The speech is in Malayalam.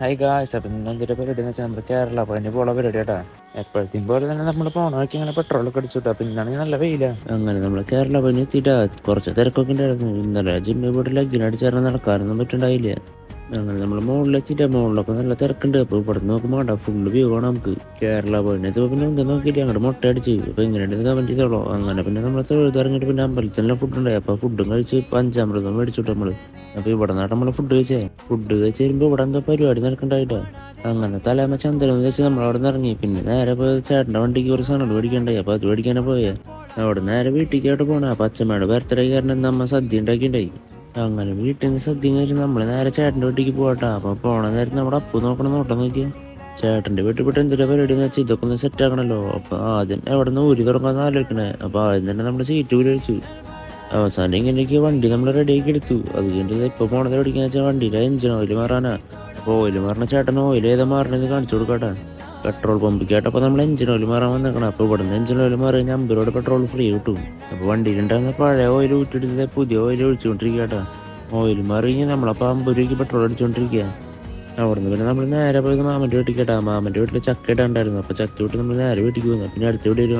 ഹായ് ഗായ്സ് അപ്പം ഇന്ന് എന്തൊരു പരിപാടി എന്ന് വെച്ചാൽ നമ്മുടെ കേരള പഴനി പോള പരിപാടി കേട്ടാ എപ്പോഴത്തെയും പോലെ തന്നെ നമ്മൾ പോണ വഴിക്ക് ഇങ്ങനെ പെട്രോളൊക്കെ അടിച്ചു അപ്പം ഇന്നാണെങ്കിൽ നല്ല വെയില. അങ്ങനെ നമ്മൾ കേരള പഴനി എത്തിയിട്ടാ. കുറച്ച് തിരക്കൊക്കെ ഉണ്ടായിരുന്നു. ഇന്നലെ ജിമ്മിൽ പോയിട്ട് ലഗ്ഗിന് അടിച്ചാൽ നടക്കാനൊന്നും പറ്റുണ്ടായില്ല. അങ്ങനെ നമ്മൾ മുകളിലെത്തിയിട്ടാ മുകളിലൊക്കെ നല്ല തിരക്കുണ്ട്. അപ്പോൾ ഇവിടെ നോക്കുമ്പോൾ വേണ്ട ഫുള്ള് വ്യൂ ആണ് നമുക്ക് കേരള പഴനി എത്തുമ്പോൾ പിന്നെ നമുക്ക് നോക്കിയില്ല അങ്ങോട്ട് മുട്ട അടിച്ച് അപ്പോൾ ഇങ്ങനെ കമന്റ് ചെയ്തോളൂ. അങ്ങനെ പിന്നെ നമ്മൾ തൊഴുതിറങ്ങിയിട്ട് പിന്നെ അമ്പലത്തിലെല്ലാം ഫുഡ് ഉണ്ടായി. അപ്പോൾ ഫുഡും കഴിച്ച് പഞ്ചാമൃതം മേടിച്ചിട്ട് നമ്മൾ അപ്പോൾ ഇവിടെ നിന്നാണ് നമ്മൾ ഫുഡ് കഴിച്ചേ. ഫുഡ് കഴിച്ച് വരുമ്പോൾ ഇവിടെ എന്തോ പരിപാടി നടക്കണ്ടായിട്ടാ. അങ്ങനെ തലേമ ചന്ദ്രൻ വെച്ച് നമ്മൾ അവിടെ നിന്ന് ഇറങ്ങി. പിന്നെ നേരെ പോയി ചേട്ടന്റെ വണ്ടിക്ക് കുറച്ച് സാധനം മേടിക്കണ്ടായി. അപ്പോൾ അത് മേടിക്കാനാ പോയേ. അവിടെ നേരെ വീട്ടിലേക്കായിട്ട് പോണേ. അപ്പം അച്ഛമ്മയുടെ ബർത്ത്ഡേ കാരണം നമ്മ സദ്യ ഉണ്ടാക്കിണ്ടായി അങ്ങനെ വീട്ടിൽ സദ്യ കഴിച്ച് നമ്മൾ നേരെ ചേട്ടന്റെ വീട്ടിലേക്ക് പോകട്ടെ അപ്പോൾ പോണ നേരത്തെ നമ്മുടെ അപ്പു നോക്കണം നോട്ടം നോക്കിയാ. ചേട്ടന്റെ വീട്ടിൽ പോയിട്ട് എന്തൊരു പരിപാടി എന്ന് വെച്ചാൽ ഇതൊക്കെ ഒന്ന് സെറ്റ് ആക്കണല്ലോ. അപ്പോൾ ആദ്യം എവിടെ നിന്ന് ഊരി തുടങ്ങാന്ന് ആലോചിക്കണേ? അപ്പോൾ ആദ്യം തന്നെ നമ്മൾ സീറ്റ് വെച്ചു അവസാനം ഇങ്ങനെയൊക്കെ വണ്ടി നമ്മൾ റെഡിയാക്കി എടുത്തു. അത് കഴിഞ്ഞിട്ട് ഇപ്പോൾ പോണത് എവിടേക്കാന്ന് വെച്ചാൽ വണ്ടിയുടെ എഞ്ചിൻ ഓയിൽ മാറാനാ. അപ്പോൾ ഓയിൽ മാറണ ചേട്ടൻ ഓയിൽ ഏതാ മാറണെന്ന് കാണിച്ചു കൊടുക്കട്ടെ. പെട്രോൾ പമ്പ് കേട്ടപ്പോൾ നമ്മൾ എഞ്ചിൻ ഓയിൽ മാറാൻ വന്നേക്കണം. അപ്പോൾ ഇവിടെ നിന്ന് എഞ്ചിൻ ഓയിൽ മാറി കഴിഞ്ഞാൽ അമ്പരോട് പെട്രോൾ ഫ്രീ കിട്ടും. അപ്പോൾ വണ്ടിയിലുണ്ടായിരുന്ന പഴയ ഓയിൽ ഊറ്റിയെടുത്ത് പുതിയ ഓയിൽ ഒഴിച്ചുകൊണ്ടിരിക്കട്ടെ ഓയിൽ മാറി കഴിഞ്ഞാൽ നമ്മളപ്പോൾ അമ്പത് രൂപയ്ക്ക് പെട്രോൾ അടിച്ചുകൊണ്ടിരിക്കുക അവിടെ നിന്ന് പിന്നെ നമ്മൾ നേരെ പോയത് മാമന്റെ വീട്ടിൽ കേട്ടാ. മാമന്റെ വീട്ടിൽ ചക്ക ഇടാണ്ടായിരുന്നു. അപ്പോൾ ചക്ക വിട്ട് നമ്മൾ നേരെ വീട്ടിൽ പോകുന്നു പിന്നെ അടുത്ത വീട്ടിൽ